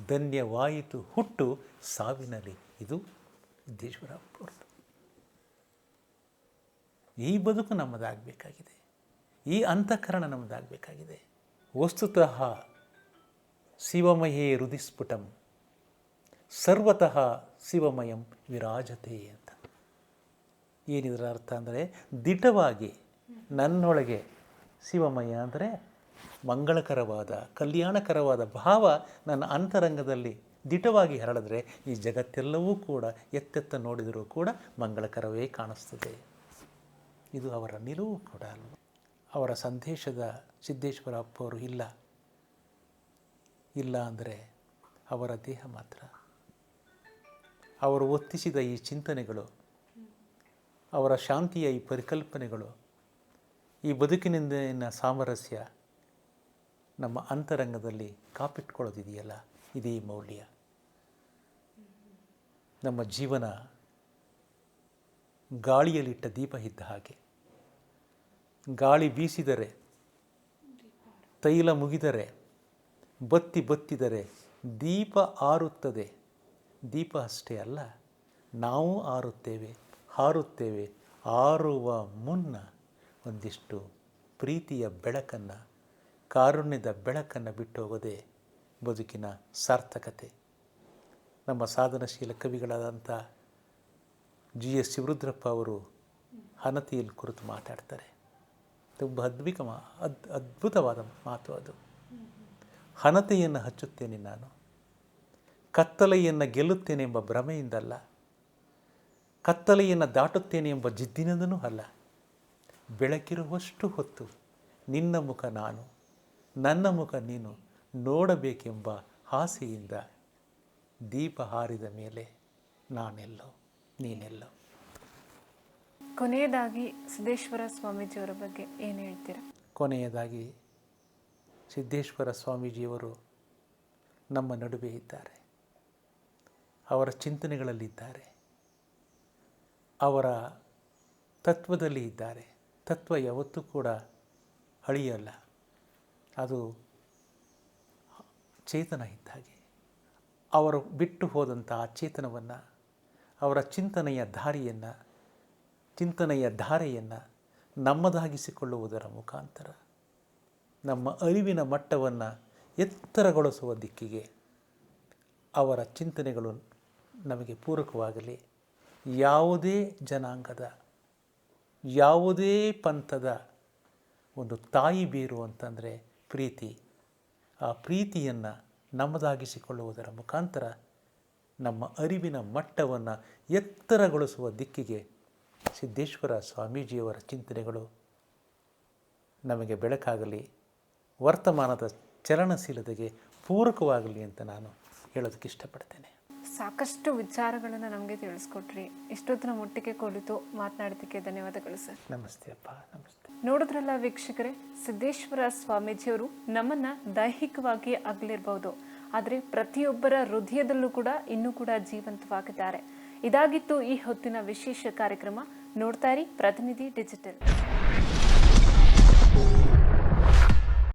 ಧನ್ಯವಾಯಿತು ಹುಟ್ಟು ಸಾವಿನಲ್ಲಿ. ಇದು ಸಿದ್ದೇಶ್ವರಪ್ಪವ್ರದ್ದು ಈ ಬದುಕು ನಮ್ಮದಾಗಬೇಕಾಗಿದೆ. ಈ ಅಂತಃಕರಣ ನಮ್ಮದಾಗಬೇಕಾಗಿದೆ. ವಸ್ತುತಃ ಶಿವಮಯೇ ಹೃದಿಸ್ಫುಟಂ ಸರ್ವತಃ ಶಿವಮಯಂ ವಿರಾಜತೆ ಅಂತ. ಏನಿದ್ರ ಅರ್ಥ ಅಂದರೆ ದಿಟವಾಗಿ ನನ್ನೊಳಗೆ ಶಿವಮಯ ಅಂದರೆ ಮಂಗಳಕರವಾದ, ಕಲ್ಯಾಣಕರವಾದ ಭಾವ ನನ್ನ ಅಂತರಂಗದಲ್ಲಿ ದಿಟವಾಗಿ ಹರಡಿದ್ರೆ ಈ ಜಗತ್ತೆಲ್ಲವೂ ಕೂಡ ಎತ್ತೆತ್ತ ನೋಡಿದರೂ ಕೂಡ ಮಂಗಳಕರವೇ ಕಾಣಿಸ್ತದೆ. ಇದು ಅವರ ನಿಲುವು ಕೂಡ ಅಲ್ವ? ಅವರ ಸಂದೇಶದ ಸಿದ್ದೇಶ್ವರ ಅಪ್ಪವರು ಇಲ್ಲ. ಇಲ್ಲ ಅಂದರೆ ಅವರ ದೇಹ ಮಾತ್ರ. ಅವರು ಒತ್ತಿಸಿದ ಈ ಚಿಂತನೆಗಳು, ಅವರ ಶಾಂತಿಯ ಈ ಪರಿಕಲ್ಪನೆಗಳು, ಈ ಬದುಕಿನಿಂದಿನ ಸಾಮರಸ್ಯ ನಮ್ಮ ಅಂತರಂಗದಲ್ಲಿ ಕಾಪಿಟ್ಕೊಳ್ಳೋದಿದೆಯಲ್ಲ? ಇದೇ ಮೌಲ್ಯ. ನಮ್ಮ ಜೀವನ ಗಾಳಿಯಲ್ಲಿಟ್ಟ ದೀಪ ಇದ್ದ ಹಾಗೆ. ಗಾಳಿ ಬೀಸಿದರೆ, ತೈಲ ಮುಗಿದರೆ, ಬತ್ತಿ ಬತ್ತಿದರೆ ದೀಪ ಆರುತ್ತದೆ. ದೀಪ ಅಷ್ಟೇ ಅಲ್ಲ, ನಾವು ಆರುತ್ತೇವೆ, ಹಾರುತ್ತೇವೆ, ಆರುವ ಮುನ್ನ ಒಂದಿಷ್ಟು ಪ್ರೀತಿಯ ಬೆಳಕನ್ನು, ಕಾರುಣ್ಯದ ಬೆಳಕನ್ನು ಬಿಟ್ಟು ಹೋಗೋದೇ ಬದುಕಿನ ಸಾರ್ಥಕತೆ. ನಮ್ಮ ಸಾಧನಶೀಲ ಕವಿಗಳಾದಂಥ ಜಿ ಎಸ್ ಶಿವರುದ್ರಪ್ಪ ಅವರು ಹನತಿಯಲ್ಲಿ ಕುರಿತು ಮಾತಾಡ್ತಾರೆ. ತುಂಬ ಅದ್ಭುತ ಮಾ ಅದ್ ಅದ್ಭುತವಾದ ಮಾತು ಅದು. ಹನತೆಯನ್ನು ಹಚ್ಚುತ್ತೇನೆ ನಾನು. ಕತ್ತಲೆಯನ್ನು ಗೆಲ್ಲುತ್ತೇನೆ ಎಂಬ ಭ್ರಮೆಯಿಂದಲ್ಲ ಕತ್ತಲೆಯನ್ನು ದಾಟುತ್ತೇನೆ ಎಂಬ ಜಿದ್ದಿನಿಂದನೂ ಅಲ್ಲ. ಬೆಳಕಿರುವಷ್ಟು ಹೊತ್ತು ನಿನ್ನ ಮುಖ ನಾನು ನನ್ನ ಮುಖ ನೀನು ನೋಡಬೇಕೆಂಬ ಆಸೆಯಿಂದ ದೀಪ ಹಾರಿದ ಮೇಲೆ ನಾನೆಲ್ಲೋ ನೀನೆಲ್ಲೋ. ಕೊನೆಯದಾಗಿ ಸಿದ್ದೇಶ್ವರ ಸ್ವಾಮೀಜಿಯವರ ಬಗ್ಗೆ ಏನು ಹೇಳ್ತೀರಾ? ಕೊನೆಯದಾಗಿ ಸಿದ್ದೇಶ್ವರ ಸ್ವಾಮೀಜಿಯವರು ನಮ್ಮ ನಡುವೆ ಇದ್ದಾರೆ. ಅವರ ಚಿಂತನೆಗಳಲ್ಲಿದ್ದಾರೆ. ಅವರ ತತ್ವದಲ್ಲಿ ಇದ್ದಾರೆ. ತತ್ವ ಯಾವತ್ತೂ ಕೂಡ ಅಳಿಯಲ್ಲ. ಅದು ಚೇತನ ಇದ್ದ ಹಾಗೆ. ಅವರು ಬಿಟ್ಟು ಹೋದಂಥ ಆ ಚೇತನವನ್ನು, ಅವರ ಚಿಂತನೆಯ ದಾರಿಯನ್ನು ಚಿಂತನೆಯ ಧಾರೆಯನ್ನು ನಮ್ಮದಾಗಿಸಿಕೊಳ್ಳುವುದರ ಮುಖಾಂತರ, ನಮ್ಮ ಅರಿವಿನ ಮಟ್ಟವನ್ನು ಎತ್ತರಗೊಳಿಸುವ ದಿಕ್ಕಿಗೆ ಅವರ ಚಿಂತನೆಗಳು ನಮಗೆ ಪೂರಕವಾಗಲಿ. ಯಾವುದೇ ಜನಾಂಗದ, ಯಾವುದೇ ಪಂಥದ ಒಂದು ತಾಯಿ ಬೇರು ಅಂತಂದರೆ ಪ್ರೀತಿ. ಆ ಪ್ರೀತಿಯನ್ನು ನಮ್ಮದಾಗಿಸಿಕೊಳ್ಳುವುದರ ಮುಖಾಂತರ ನಮ್ಮ ಅರಿವಿನ ಮಟ್ಟವನ್ನು ಎತ್ತರಗೊಳಿಸುವ ದಿಕ್ಕಿಗೆ ಸಿದ್ದೇಶ್ವರ ಸ್ವಾಮೀಜಿಯವರ ಚಿಂತನೆಗಳು ನಮಗೆ ಬೆಳಕಾಗಲಿ, ವರ್ತಮಾನದ ಚಲನಶೀಲತೆಗೆ ಪೂರಕವಾಗಲಿ ಅಂತ ನಾನು ಹೇಳೋದಕ್ಕೆ ಇಷ್ಟಪಡ್ತೇನೆ. ಸಾಕಷ್ಟು ವಿಚಾರಗಳನ್ನು ನಮಗೆ ತಿಳಿಸ್ಕೊಟ್ರಿ. ಇಷ್ಟೊತ್ತಿನ ಮುಟ್ಟಿಗೆ ಕುಳಿತು ಮಾತನಾಡೋದಕ್ಕೆ ಧನ್ಯವಾದಗಳು ಸರ್. ನಮಸ್ತೆ ಅಪ್ಪ ನಮಸ್ತೆ. ನೋಡಿದ್ರಲ್ಲ ವೀಕ್ಷಕರೇ ಸಿದ್ದೇಶ್ವರ ಸ್ವಾಮೀಜಿಯವರು ನಮ್ಮನ್ನ ದೈಹಿಕವಾಗಿ ಅಗಲಿರ್ಬಹುದು ಆದರೆ ಪ್ರತಿಯೊಬ್ಬರ ಹೃದಯದಲ್ಲೂ ಕೂಡ ಇನ್ನೂ ಕೂಡ ಜೀವಂತವಾಗಿದ್ದಾರೆ. ಇದಾಗಿತ್ತು ಈ ಹೊತ್ತಿನ ವಿಶೇಷ ಕಾರ್ಯಕ್ರಮ. ನೋಡ್ತಾ ಇರಿ ಪ್ರತಿನಿಧಿ ಡಿಜಿಟಲ್.